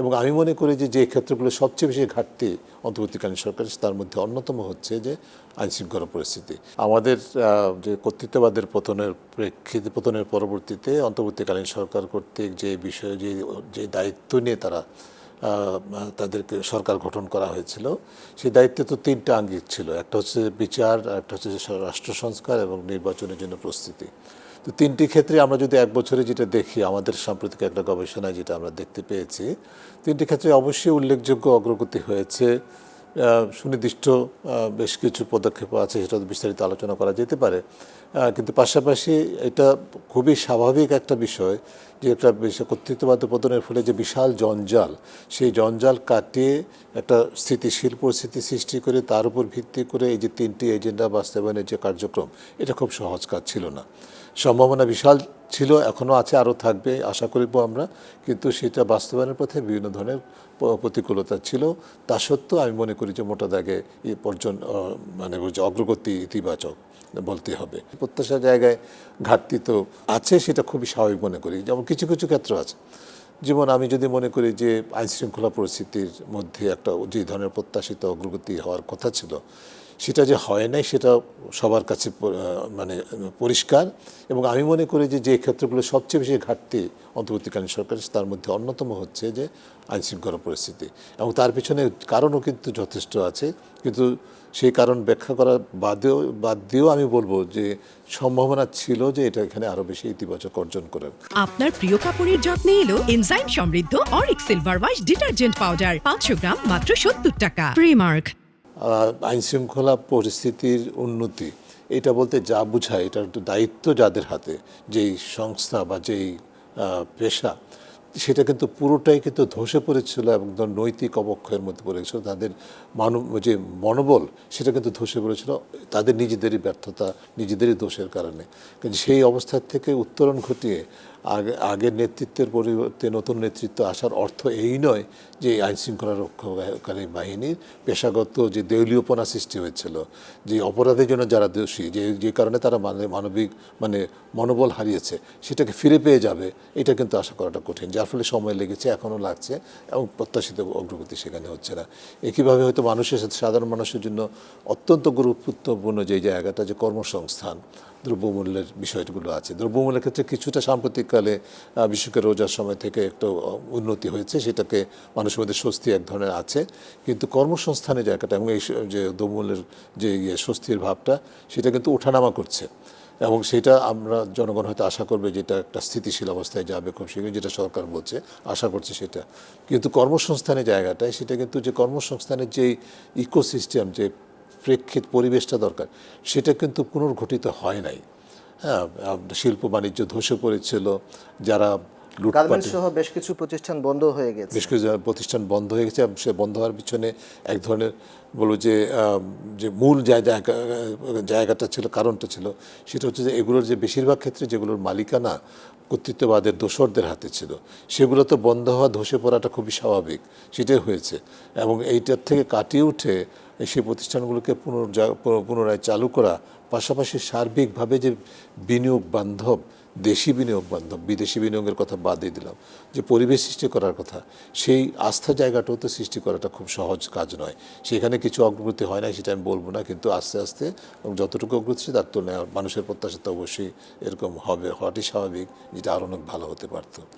এবং আমি মনে করি যে যে ক্ষেত্রগুলো সবচেয়ে বেশি ঘাটতি অন্তর্বর্তীকালীন সরকার তার মধ্যে অন্যতম হচ্ছে যে আইন শৃঙ্খলা পরিস্থিতি। আমাদের যে কর্তৃত্ববাদের পতনের প্রেক্ষিতে, পতনের পরবর্তীতে অন্তর্বর্তীকালীন সরকার কর্তৃক যে বিষয়ে, যে যে দায়িত্ব নিয়ে তারা তাদেরকে সরকার গঠন করা হয়েছিল, সেই দায়িত্বে তো তিনটা আঙ্গিক ছিল। একটা হচ্ছে বিচার একটা হচ্ছে রাষ্ট্র সংস্কার এবং নির্বাচনের জন্য প্রস্তুতি। তো তিনটি ক্ষেত্রে আমরা যদি এক বছরে যেটা দেখি, আমাদের সাম্প্রতিক একটা গবেষণায় যেটা আমরা দেখতে পেয়েছি, তিনটি ক্ষেত্রে অবশ্যই উল্লেখযোগ্য অগ্রগতি হয়েছে। সুনির্দিষ্ট বেশ কিছু পদক্ষেপ আছে সেটা বিস্তারিত আলোচনা করা যেতে পারে। কিন্তু পাশাপাশি এটা খুবই স্বাভাবিক একটা বিষয় যে একটা কর্তৃত্ববাদ পতনের ফলে যে বিশাল জঞ্জাল, সেই জঞ্জাল কাটিয়ে একটা স্থিতিশীল পরিস্থিতি সৃষ্টি করে, তার উপর ভিত্তি করে এই যে তিনটি এজেন্ডা বাস্তবায়নের যে কার্যক্রম, এটা খুব সহজ কাজ ছিল না। সম্ভাবনা বিশাল ছিল এখনও আছে, আরও থাকবে, আশা করিব আমরা, কিন্তু সেটা বাস্তবায়নের পথে বিভিন্ন ধরনের প্রতিকূলতা ছিল। তা সত্ত্বেও আমি মনে করি যে মোটা দাগে এই পর্যন্ত মানে অগ্রগতি ইতিবাচক বলতে হবে। প্রত্যাশা জায়গায় ঘাটতি তো আছে, সেটা খুবই স্বাভাবিক মনে করি। যেমন কিছু কিছু ক্ষেত্র আছে। যেমন আমি যদি মনে করি যে আইনশৃঙ্খলা পরিস্থিতির মধ্যে একটা যে ধরনের প্রত্যাশিত অগ্রগতি হওয়ার কথা ছিল সেটা যে হয় নাই সেটা সবার কাছে মানে পরিষ্কার এবং আমি মনে করি যে যে ক্ষেত্রগুলো সবচেয়ে বেশি ঘাটতি অন্তর্বর্তীকালীন সরকার তার মধ্যে অন্যতম হচ্ছে যে আইন শৃঙ্খলা পরিস্থিতি এবং তার পিছনে কারণও কিন্তু যথেষ্ট আছে। কিন্তু সেই কারণ ব্যাখ্যা করা বাদেও, বাদ দিয়েও আমি বলব যে, সম্ভাবনা ছিল যে, এটা এখানে আরও বেশি ইতিবাচক অর্জন করে আপনার প্রিয় কাপড়ের যত্নে এলো এনজাইম সমৃদ্ধ অরিক সিলভার ওয়াশ ডিটারজেন্ট পাউডার, পাঁচশো গ্রাম, মাত্র সত্তর টাকা। প্রিমার্ক। আহ, আইন শৃঙ্খলা পরিস্থিতির উন্নতি। এটা বলতে যা বোঝায় একটু দায়িত্ব যাদের হাতে যেই সংস্থা বা যেই পেশা সেটা কিন্তু পুরোটাই কিন্তু ধসে পড়েছিল এবং নৈতিক অবক্ষয়ের মধ্যে পড়ে গেছিল। তাদের মানব যে মনোবল সেটা কিন্তু ধসে পড়েছিল। তাদের নিজেদেরই ব্যর্থতা নিজেদেরই দোষের কারণে। কিন্তু সেই অবস্থার থেকে উত্তরণ ঘটিয়ে আগে, আগের নেতৃত্বের পরিবর্তে নতুন নেতৃত্ব আসার অর্থ এই নয় যে আইন শৃঙ্খলা রক্ষাকারী বাহিনীর পেশাগত যে দেউলীয়পনা সৃষ্টি হয়েছিল, যে অপরাধের জন্য যারা দোষী, যে যে কারণে তারা মানে মানবিক মানে মনোবল হারিয়েছে, সেটাকে ফিরে পেয়ে যাবে, এটা কিন্তু আশা করাটা কঠিন। যার ফলে সময় লেগেছে, এখনও লাগছে এবং প্রত্যাশিত অগ্রগতি সেখানে হচ্ছে না। একইভাবে হয়তো মানুষের সাথে, সাধারণ মানুষের জন্য অত্যন্ত গুরুত্বপূর্ণ যে জায়গাটা, যে কর্মসংস্থান দ্রব্যমূল্যের বিষয়গুলো আছে। দ্রব্যমূল্যের ক্ষেত্রে কিছুটা সাম্প্রতিককালে করে রোজার সময় থেকে একটু উন্নতি হয়েছে, সেটাকে মানুষের মধ্যে স্বস্তি এক ধরনের আছে। কিন্তু কর্মসংস্থানের জায়গাটা এবং এই যে দ্রব্যমূল্যের যে ইয়ে স্বস্তির ভাবটা, সেটা কিন্তু ওঠানামা করছে। এবং সেটা আমরা, জনগণ হয়তো আশা করবে যেটা একটা স্থিতিশীল অবস্থায় যাবে খুব শীঘ্রই, যেটা সরকার বলছে, আশা করছে সেটা। কিন্তু কর্মসংস্থানের জায়গাটায়, সেটা কিন্তু যে কর্মসংস্থানের যে ইকোসিস্টেম, যে প্রেক্ষিত পরিবেশটা দরকার। সেটা কিন্তু পুনর্ঘটিত হয় নাই। হ্যাঁ শিল্প বাণিজ্য ধসে পড়েছিল যারা গার্মেন্টস সহ বেশ কিছু প্রতিষ্ঠান বন্ধ হয়ে গেছে। বেশ কিছু প্রতিষ্ঠান বন্ধ হয়ে গেছে সে বন্ধ হওয়ার পিছনে এক ধরনের বলব যে যে মূল জায়গা জায়গাটা ছিল কারণটা ছিল সেটা হচ্ছে যে এগুলোর যে বেশিরভাগ ক্ষেত্রে যেগুলোর মালিকানা কর্তৃত্ববাদের দোসরদের হাতে ছিল সেগুলো তো বন্ধ হওয়া ধসে পড়াটা খুবই স্বাভাবিক সেটাই হয়েছে। এবং এইটার থেকে কাটিয়ে উঠে সেই প্রতিষ্ঠানগুলোকে পুনর্জা পুনরায় চালু করা পাশাপাশি সার্বিকভাবে যে বিনিয়োগ বান্ধব দেশি বিনিয়োগ বান্ধব, বিদেশি বিনিয়োগের কথা বাদ দিয়ে দিলাম, যে পরিবেশ সৃষ্টি করার কথা, সেই আস্থা জায়গাটাও তো সৃষ্টি করাটা খুব সহজ কাজ নয়। সেখানে কিছু অগ্রগতি হয় না সেটা আমি বলব না, কিন্তু আস্তে আস্তে এবং যতটুকু অগ্রগতি তার তুলনায় মানুষের প্রত্যাশা তো অবশ্যই এরকম হবে, হওয়াটাই স্বাভাবিক, যেটা আরও অনেক ভালো হতে পারতো।